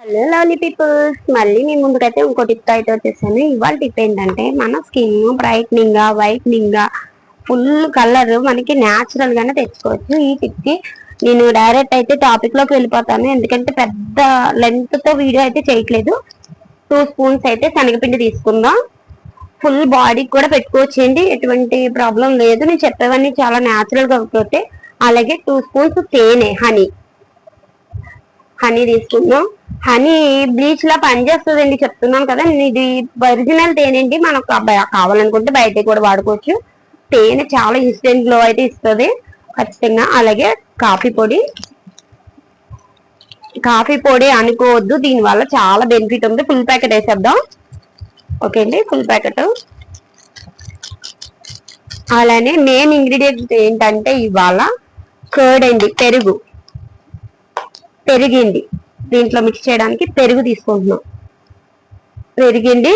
Hello lovely peoples మళ్ళీ మీ ముందుకైతే ఇంకో టిప్ అయితే వచ్చేసాను. ఇవాళ టిప్ ఏంటంటే మన స్కిన్ బ్రైట్నింగ్గా వైట్నింగ్గా ఫుల్ కలర్ మనకి న్యాచురల్ గానే తెచ్చుకోవచ్చు. ఈ టిప్కి నేను డైరెక్ట్ అయితే టాపిక్లోకి వెళ్ళిపోతాను. ఎందుకంటే పెద్ద లెంత్తో వీడియో అయితే చేయట్లేదు. టూ స్పూన్స్ అయితే శనగపిండి తీసుకుందాం. ఫుల్ బాడీకి కూడా పెట్టుకోవచ్చండి ఎటువంటి ప్రాబ్లం లేదు. నేను చెప్పేవన్నీ చాలా న్యాచురల్గా అవుతాయి అలాగే టూ స్పూన్స్ తేనె హనీ హనీ తీసుకుందాం. హనీ బ్లీచ్ లా పనిచేస్తుందండి చెప్తున్నాను కదా. ఇది ఒరిజినల్ తేనెండి మనకు కావాలనుకుంటే బయట కూడా వాడుకోవచ్చు. తేనె చాలా ఇన్స్టెంట్లో అయితే ఇస్తుంది ఖచ్చితంగా. అలాగే కాఫీ పొడి. కాఫీ పొడి అనుకోవద్దు. దీని వల్ల చాలా బెనిఫిట్ ఉంది. ఫుల్ ప్యాకెట్ వేసేద్దాం. ఓకే అండి ఫుల్ ప్యాకెట్ అలానే మెయిన్ ఇంగ్రీడియంట్ ఏంటంటే ఇవాళ కర్డ్ అండి పెరుగు. పెరిగింది. దీంట్లో మిక్స్ చేయడానికి పెరుగు తీసుకుంటున్నాం. పెరిగింది.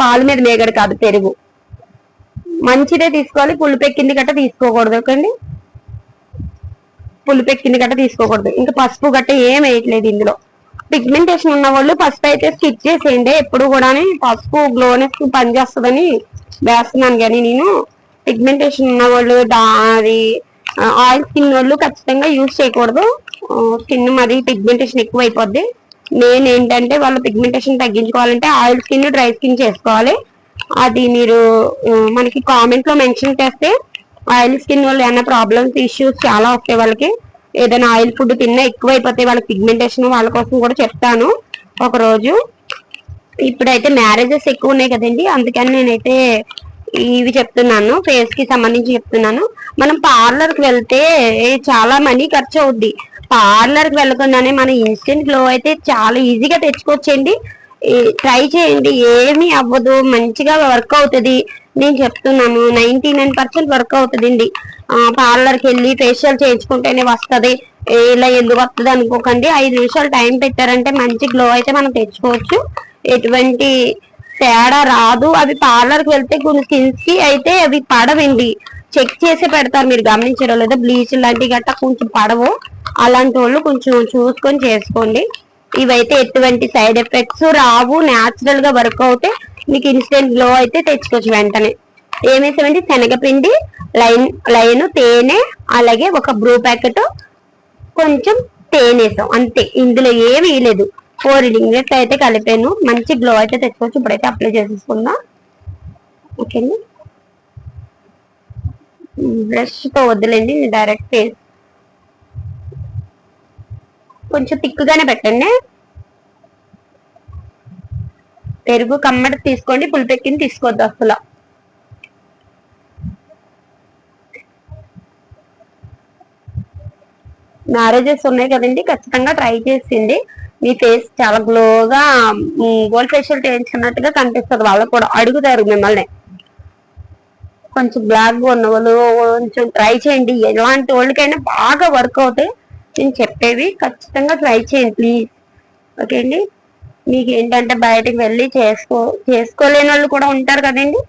పాలు మీద మేగడు కాదు పెరుగు. మంచిదే తీసుకోవాలి. పులుపెక్కింది గట్ట తీసుకోకూడదు ఓకండి? పులుపెక్కింది గట్ట తీసుకోకూడదు. ఇంకా పసుపు గట్ట ఏం వేయట్లేదు ఇందులో. పిగ్మెంటేషన్ ఉన్న వాళ్ళు పసుపు అయితే స్కిప్ చేసేయండి. ఎప్పుడు కూడా పసుపు గ్లోనెస్ పనిచేస్తుందని వేస్తున్నాను కానీ నేను. పిగ్మెంటేషన్ ఉన్న వాళ్ళు అది ఆయిల్ స్కిన్ వాళ్ళు ఖచ్చితంగా యూజ్ చేయకూడదు. స్కిన్ మరి పిగ్మెంటేషన్ ఎక్కువ అయిపోద్ది మెయిన్ ఏంటంటే వాళ్ళ పిగ్మెంటేషన్ తగ్గించుకోవాలంటే ఆయిల్ స్కిన్ డ్రై స్కిన్ చేసుకోవాలి. అది మీరు మనకి కామెంట్లో మెన్షన్ చేస్తే ఆయిల్ స్కిన్ వల్ల ఏమైనా ప్రాబ్లమ్స్ ఇష్యూస్ చాలా వస్తాయి వాళ్ళకి. ఏదైనా ఆయిల్ ఫుడ్ తిన్నా ఎక్కువ అయిపోతాయి వాళ్ళకి పిగ్మెంటేషన్ వాళ్ళ కోసం కూడా చెప్తాను ఒక రోజు ఇప్పుడైతే మ్యారేజెస్ ఎక్కువ ఉన్నాయి కదండి అందుకని నేనైతే ఇవి చెప్తున్నాను ఫేస్కి సంబంధించి చెప్తున్నాను. మనం పార్లర్కి వెళ్తే చాలా మనీ ఖర్చు అవుద్ది పార్లర్కి వెళ్ళకుండానే మన ఇన్స్టెంట్ గ్లో అయితే చాలా ఈజీగా తెచ్చుకోవచ్చండి. ట్రై చేయండి. ఏమీ అవ్వదు. మంచిగా వర్క్ అవుతుంది. నేను చెప్తున్నాను. నైన్టీ నైన్ పర్సెంట్ వర్క్ అవుతుందండి. పార్లర్కి వెళ్ళి ఫేషియల్ చేయించుకుంటేనే వస్తుంది. ఇలా ఎందుకు వస్తుంది అనుకోకండి. ఐదు నిమిషాలు టైం పెట్టారంటే మంచి గ్లో అయితే మనం తెచ్చుకోవచ్చు. ఎటువంటి తేడా రాదు. అవి పార్లర్కి వెళ్తే కొన్ని స్కిన్స్కి అయితే అవి పడవండి. చెక్ చేసి పెడతారు. మీరు గమనించడం లేదా. బ్లీచ్ లాంటి గట్ట కొంచెం పడవు. అలాంటి వాళ్ళు కొంచెం చూసుకొని చేసుకోండి. ఇవైతే ఎటువంటి సైడ్ ఎఫెక్ట్స్ రావు. న్యాచురల్గా వర్క్ అవుతే మీకు ఇన్స్టెంట్ గ్లో అయితే తెచ్చుకోవచ్చు వెంటనే. ఏమేసామంటే శనగపిండి లైన్ లైన్ తేనె అలాగే ఒక బ్రూ ప్యాకెట్ కొంచెం తేనె వేసాం. అంతే. ఇందులో ఏమీ వేయలేదు. ఫోర్ ఇంగ్రీడియంట్స్ అయితే కలిపాను. మంచి గ్లో అయితే తెచ్చుకోవచ్చు. ఇప్పుడైతే అప్లై చేసేసుకుందాం. ఓకే అండి బ్రష్తో వద్దులేండి డైరెక్ట్ ఫేస్ కొంచెం తిక్కుగానే పెట్టండి. పెరుగు కమ్మటి తీసుకోండి పులిపెక్కిని తీసుకోవద్దు అసలు. మ్యారేజెస్ ఉన్నాయి కదండి ఖచ్చితంగా ట్రై చేసింది. మీ ఫేస్ చాలా గ్లోగా గోల్డ్ ఫేషియల్ చేయించుకున్నట్టుగా కనిపిస్తుంది వాళ్ళు కూడా అడుగుతారు మిమ్మల్ని. కొంచెం బ్లాక్గా ఉన్న వాళ్ళు కొంచెం ట్రై చేయండి. ఎలాంటి వాళ్ళకైనా బాగా వర్క్ అవుతాయి నేను చెప్పేవి ఖచ్చితంగా ట్రై చేయండి ప్లీజ్ ఓకే అండి? మీకు ఏంటంటే బయటకు వెళ్ళి చేసుకో చేసుకోలేని వాళ్ళు కూడా ఉంటారు కదండి?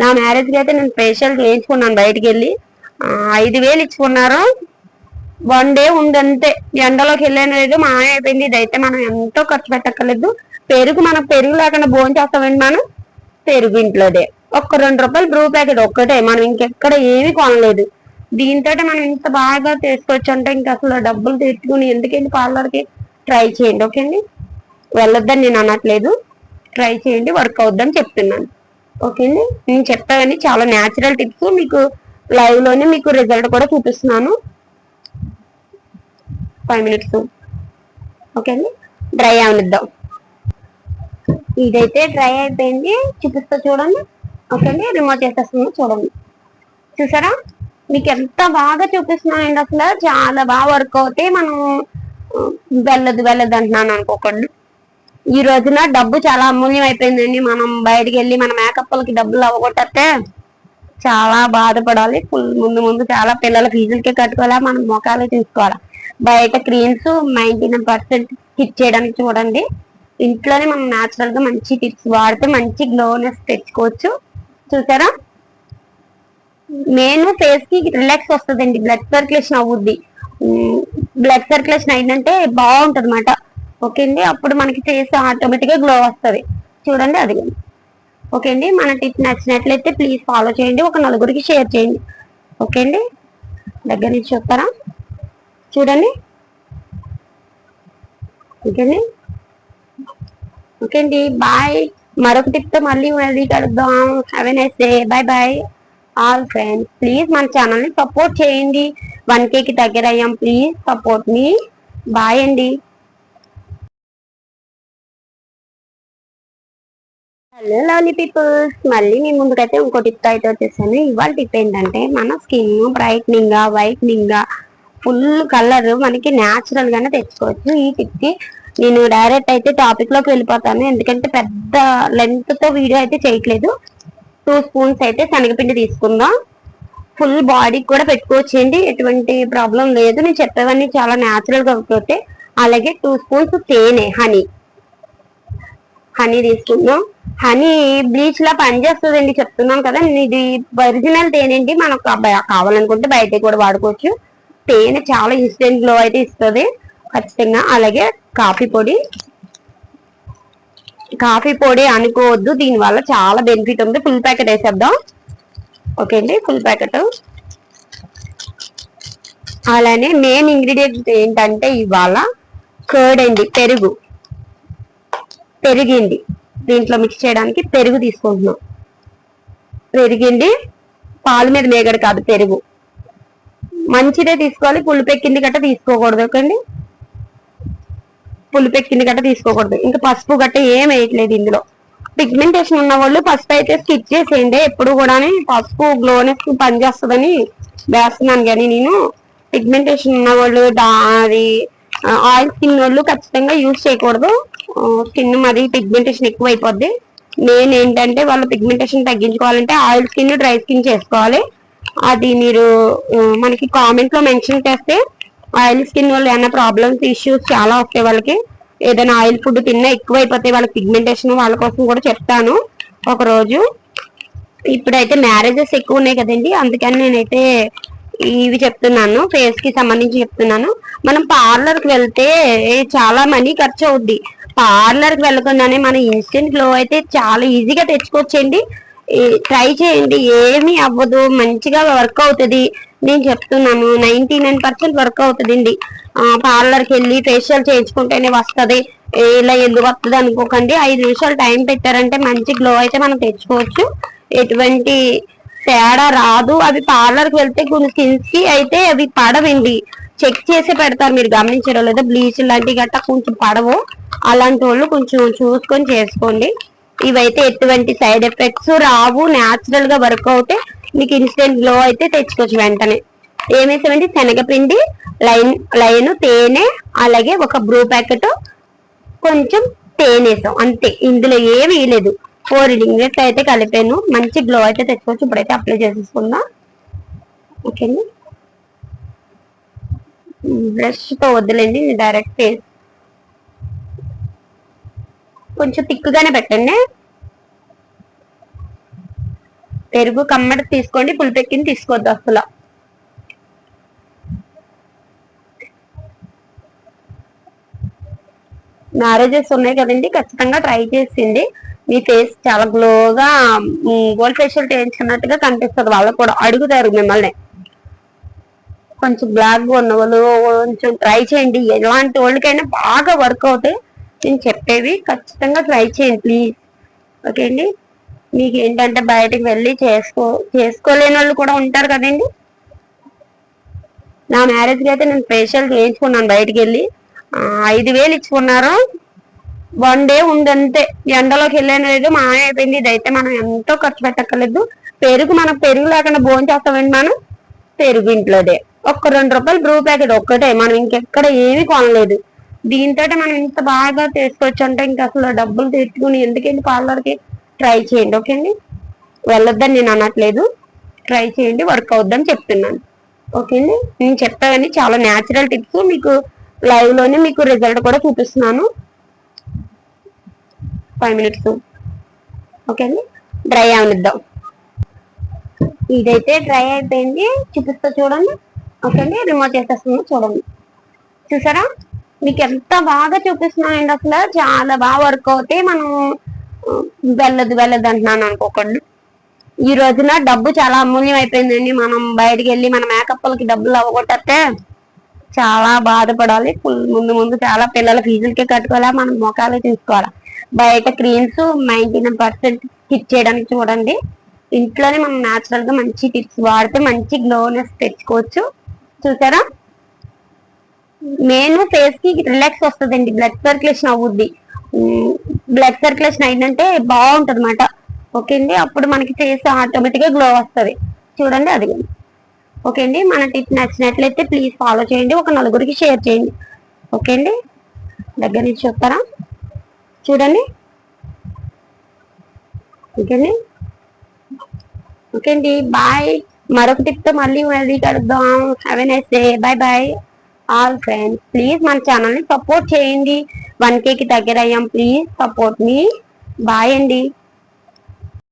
నా మ్యారేజ్కి అయితే నేను ఫేషియల్ చేయించుకున్నాను బయటికి వెళ్ళి. ఐదు వేలు ఇచ్చుకున్నారు. వన్ డే ఉందంతే ఎండలోకి వెళ్ళాను లేదు మా అయిపోయింది ఇదైతే మనం ఎంతో ఖర్చు పెట్టక్కర్లేదు. పెరుగు మనం పెరుగు లేకుండా భోజనం చేస్తామండి మనం. పెరుగు ఇంట్లోదే. ఒక్క రెండు రూపాయలు బ్రూ ప్యాకెట్ ఒక్కటే. మనం ఇంకెక్కడ ఏమీ కొనలేదు. దీంతో మనం ఇంత బాగా చేసుకోవచ్చు అంటే ఇంకా అసలు డబ్బులు తెచ్చుకుని ఎందుకండి పార్లర్కి ట్రై చేయండి ఓకే అండి వెళ్ళొద్దని నేను అనట్లేదు. ట్రై చేయండి వర్క్ అవుద్దని చెప్తున్నాను. ఓకే అండి నేను చెప్పావని చాలా న్యాచురల్ టిప్స్ మీకు లైవ్లోనే మీకు రిజల్ట్ కూడా చూపిస్తున్నాను. Five minutes. ఓకే అండి డ్రై అవనిద్దాం. ఇదైతే డ్రై అయిపోయింది. చూపిస్తా చూడండి. ఓకే అండి రిమోట్ చేసేస్తుంది చూడండి. చూసారా? మీకు ఎంత బాగా చూపిస్తున్నానండి అసలు. చాలా బాగా వర్క్ అవుతాయి. మనం వెళ్ళదు వెళ్ళదు అంటున్నాను అనుకోకండి. ఈ రోజున డబ్బు చాలా అమూల్యం అయిపోయిందండి. మనం బయటకు వెళ్ళి మన మేకప్లకి డబ్బులు అవ్వగొట్టేస్తే చాలా బాధపడాలి. ఫుల్ ముందు ముందు చాలా పిల్లల ఫీజులకే కట్టుకోవాలా. మనం మొఖాలే తీసుకోవాలా బయట creams ninety nine percent hit చేయడానికి చూడండి. ఇంట్లోనే మనం న్యాచురల్గా మంచి టిప్స్ వాడితే మంచి గ్లోనెస్ తెచ్చుకోవచ్చు. చూసారా? మెయిన్ ఫేస్కి రిలాక్స్ వస్తుందండి. బ్లడ్ సర్క్యులేషన్ అవుద్ది. బ్లడ్ సర్క్యులేషన్ అయిందంటే బాగుంటది అనమాట ఓకే అండి అప్పుడు మనకి ఫేస్ ఆటోమేటిక్గా గ్లో వస్తుంది. చూడండి అది. ఓకే అండి మన టిప్ నచ్చినట్లయితే ప్లీజ్ ఫాలో చేయండి. ఒక నలుగురికి షేర్ చేయండి. ఓకే అండి దగ్గర నుంచి చూస్తారా చూడండి. ఓకే అండి ఓకే అండి బాయ్. మరొక టిప్తో మళ్ళీ మళ్ళీ కలుద్దాం. Have a nice day bye bye all friends please మన ఛానల్ని సపోర్ట్ చేయండి. వన్ కే కి దగ్గర అయ్యాం. ప్లీజ్ సపోర్ట్ మీ బాయ్ అండి. హలో లవ్లీ పీపుల్స్ మళ్ళీ మీ ముందుకైతే ఇంకో టిప్ అయితే వచ్చేసాను. ఇవాళ టిప్ ఏంటంటే మన స్కిన్ బ్రైట్నింగ్గా వైట్నింగ్గా ఫుల్ కలర్ మనకి న్యాచురల్ గానే తెచ్చుకోవచ్చు. ఈ టిప్కి నేను డైరెక్ట్ అయితే టాపిక్లోకి వెళ్ళిపోతాను. ఎందుకంటే పెద్ద లెంత్తో వీడియో అయితే చేయట్లేదు. టూ స్పూన్స్ అయితే శనగపిండి తీసుకుందాం. ఫుల్ బాడీకి కూడా పెట్టుకోవచ్చండి. ఎటువంటి ప్రాబ్లం లేదు. నేను చెప్పేవన్నీ చాలా న్యాచురల్గా అవుతుంటే అలాగే టూ స్పూన్స్ తేనె హనీ హనీ తీసుకుందాం. హనీ బ్లీచ్ లా పనిచేస్తుందండి. చెప్తున్నాం కదా ఇది ఒరిజినల్ తేనెండి మనకు అబ్బాయి కావాలనుకుంటే బయట కూడా వాడుకోవచ్చు. తేనె చాలా ఇన్స్టెంట్ గ్లో అయితే ఇస్తుంది. ఖచ్చితంగా. అలాగే కాఫీ పొడి. కాఫీ పొడి అనుకోవద్దు. దీని వల్ల చాలా బెనిఫిట్ ఉంది. ఫుల్ ప్యాకెట్ వేసేద్దాం. ఓకే అండి. Full packet. అలానే మెయిన్ ఇంగ్రీడియంట్ ఏంటంటే ఇవాళ కర్డ్ అండి పెరుగు. పెరిగింది. దీంట్లో మిక్స్ చేయడానికి పెరుగు తీసుకుంటున్నాం. పెరిగింది. పాలు మీద మేగడు కాదు పెరుగు. మంచిదే తీసుకోవాలి. పులుపెక్కింది గట్ట తీసుకోకూడదు. ఓకండి పులిపెక్కింది గట్ట తీసుకోకూడదు. ఇంకా పసుపు గట్ట ఏం వేయట్లేదు ఇందులో. పిగ్మెంటేషన్ ఉన్న వాళ్ళు పసుపు అయితే స్కిప్ చేసేయండి. ఎప్పుడు కూడా పసుపు గ్లోనెస్ పనిచేస్తుందని వేస్తున్నాను కానీ నేను. పిగ్మెంటేషన్ ఉన్న వాళ్ళు అది ఆయిల్ స్కిన్ వాళ్ళు ఖచ్చితంగా యూజ్ చేయకూడదు. స్కిన్ మరి పిగ్మెంటేషన్ ఎక్కువ అయిపోద్ది మెయిన్ ఏంటంటే వాళ్ళ పిగ్మెంటేషన్ తగ్గించుకోవాలంటే ఆయిల్ స్కిన్ డ్రై స్కిన్ చేసుకోవాలి. అది మీరు మనకి కామెంట్లో మెన్షన్ చేస్తే ఆయిల్ స్కిన్ వల్ల ఏమైనా ప్రాబ్లమ్స్ ఇష్యూస్ చాలా వస్తాయి వాళ్ళకి. ఏదైనా ఆయిల్ ఫుడ్ తిన్నా ఎక్కువ అయిపోతాయి వాళ్ళకి పిగ్మెంటేషన్ వాళ్ళ కోసం కూడా చెప్తాను ఒకరోజు. ఇప్పుడైతే మ్యారేజెస్ ఎక్కువ ఉన్నాయి కదండి అందుకని నేనైతే ఇవి చెప్తున్నాను ఫేస్కి సంబంధించి చెప్తున్నాను. మనం పార్లర్కి వెళ్తే చాలా మనీ ఖర్చు అవుద్ది. పార్లర్కి వెళ్ళకుండానే మన ఇన్స్టెంట్ గ్లో అయితే చాలా ఈజీగా తెచ్చుకోవచ్చండి. ట్రై చేయండి ఏమీ అవ్వదు మంచిగా వర్క్ అవుతుంది. నేను చెప్తున్నాను నైన్టీ నైన్ పర్సెంట్ వర్క్ అవుతుందండి. పార్లర్కి వెళ్ళి ఫేషియల్ చేయించుకుంటేనే వస్తుంది. ఇలా ఎందుకు వస్తుంది అనుకోకండి. ఐదు నిమిషాలు టైం పెట్టారంటే మంచి గ్లో అయితే మనం తెచ్చుకోవచ్చు. ఎటువంటి తేడా రాదు. అవి పార్లర్కి వెళ్తే కొన్ని స్కిన్స్కి అయితే అవి పడవండి. చెక్ చేసి పెడతారు మీరు గమనించడం లేదా బ్లీచ్ లాంటివి గట్టా కొంచెం పడవు. అలాంటి వాళ్ళు కొంచెం చూసుకొని చేసుకోండి. ఇవైతే ఎటువంటి సైడ్ ఎఫెక్ట్స్ రావు. న్యాచురల్గా వర్క్ అవుతే మీకు ఇన్స్టెంట్ గ్లో అయితే తెచ్చుకోవచ్చు వెంటనే. ఏమేసామండి శనగపిండి లైన్ లైన్ తేనె అలాగే ఒక బ్రూ ప్యాకెట్ కొంచెం తేనె వేసాం. అంతే. ఇందులో ఏం వేయలేదు. ఫోర్ ఇంగ్రీడియంట్స్ అయితే కలిపాను. మంచి గ్లో అయితే తెచ్చుకోవచ్చు. ఇప్పుడైతే అప్లై చేసేసుకుందాం. ఓకే అండి. వద్దులేండి డైరెక్ట్ ఫేస్ కొంచెం తిక్కుగానే పెట్టండి. పెరుగు కమ్మటి తీసుకోండి పులిపెక్కిని తీసుకోవద్దు అసలు. మ్యారేజెస్ ఉన్నాయి కదండి ఖచ్చితంగా ట్రై చేసింది. మీ ఫేస్ చాలా గ్లోగా గోల్డ్ ఫేషియల్ చేయించుకున్నట్టుగా కనిపిస్తుంది. వాళ్ళకు కూడా అడుగుతారు మిమ్మల్ని. కొంచెం బ్లాక్గా ఉన్న వాళ్ళు కొంచెం ట్రై చేయండి. ఎలాంటి వాళ్ళకైనా బాగా వర్క్ అవుతాయి. నేను చెప్పేవి ఖచ్చితంగా ట్రై చేయండి ప్లీజ్. ఓకే అండి? మీకు ఏంటంటే బయటకు వెళ్ళి చేసుకో చేసుకోలేని వాళ్ళు కూడా ఉంటారు కదండి. నా మ్యారేజ్కి అయితే నేను ఫేషియల్ చేయించుకున్నాను బయటికి వెళ్ళి. ఐదు వేలు ఇచ్చుకున్నారు. వన్ డే ఉందంతే ఎండలోకి వెళ్ళాను లేదు మా అయిపోయింది ఇదైతే మనం ఎంతో ఖర్చు పెట్టక్కర్లేదు. పెరుగు మనం పెరుగు లేకుండా భోజనం చేస్తామండి మనం. పెరుగు ఇంట్లోదే. ఒక్క రెండు రూపాయలు బ్రూ ప్యాకెట్ ఒక్కటే. మనం ఇంకెక్కడ ఏమీ కొనలేదు. దీంతో మనం ఇంత బాగా చేసుకోవచ్చు అంటే ఇంకా అసలు డబ్బులు తెచ్చుకుని ఎందుకండి పార్లర్కి ట్రై చేయండి ఓకే అండి వెళ్ళొద్దని నేను అనట్లేదు. ట్రై చేయండి వర్క్ అవుద్దని చెప్తున్నాను. ఓకే అండి నేను చెప్పాను చాలా న్యాచురల్ టిప్స్ మీకు లైవ్లోనే మీకు రిజల్ట్ కూడా చూపిస్తున్నాను. ఫైవ్ మినిట్స్ ఓకే అండి డ్రై అవనిద్దాం. ఇదైతే డ్రై అయిపోయింది. చూపిస్తా చూడండి. ఓకే అండి రిమూవ్ చేసేస్తున్నా చూడండి. చూసారా? మీకు ఎంత బాగా చూపిస్తున్నానండి అసలు. చాలా బాగా వర్క్ అవుతాయి. మనం వెళ్ళదు వెళ్ళదు అంటున్నాను అనుకోకండి. ఈ రోజున డబ్బు చాలా అమూల్యం అయిపోయిందండి. మనం బయటికి వెళ్ళి మన మేకప్లకి డబ్బులు అవ్వగొట్టేస్తే చాలా బాధపడాలి. ఫుల్ ముందు ముందు చాలా పిల్లల ఫీజులకి కట్టుకోవాలా మనం మొఖాలే తీసుకోవాలా. బయట creams ninety nine percent stitch చేయడానికి చూడండి. ఇంట్లోనే మనం న్యాచురల్గా మంచి టిప్స్ వాడితే మంచి గ్లోనెస్ తెచ్చుకోవచ్చు. చూసారా? మెయిన్ ఫేస్కి రిలాక్స్ వస్తుందండి. బ్లడ్ సర్క్యులేషన్ అవుద్ది. బ్లడ్ సర్క్యులేషన్ అయిందంటే బాగుంటది అనమాట ఓకే అండి అప్పుడు మనకి ఫేస్ ఆటోమేటిక్గా గ్లో వస్తుంది. చూడండి అది. ఓకే అండి మన టిప్ నచ్చినట్లయితే ప్లీజ్ ఫాలో చేయండి. ఒక నలుగురికి షేర్ చేయండి. ఓకే అండి దగ్గర నుంచి చెప్తారా? చూడండి. ఓకే అండి ఓకే అండి బాయ్. మరొక టిప్తో మళ్ళీ మళ్ళీ కలుద్దాం. Have a nice day bye bye all friends please మన ఛానల్ని సపోర్ట్ చేయండి. వన్ కేకి దగ్గర అయ్యాం ప్లీజ్ సపోర్ట్ మీ బాయ్ అండి.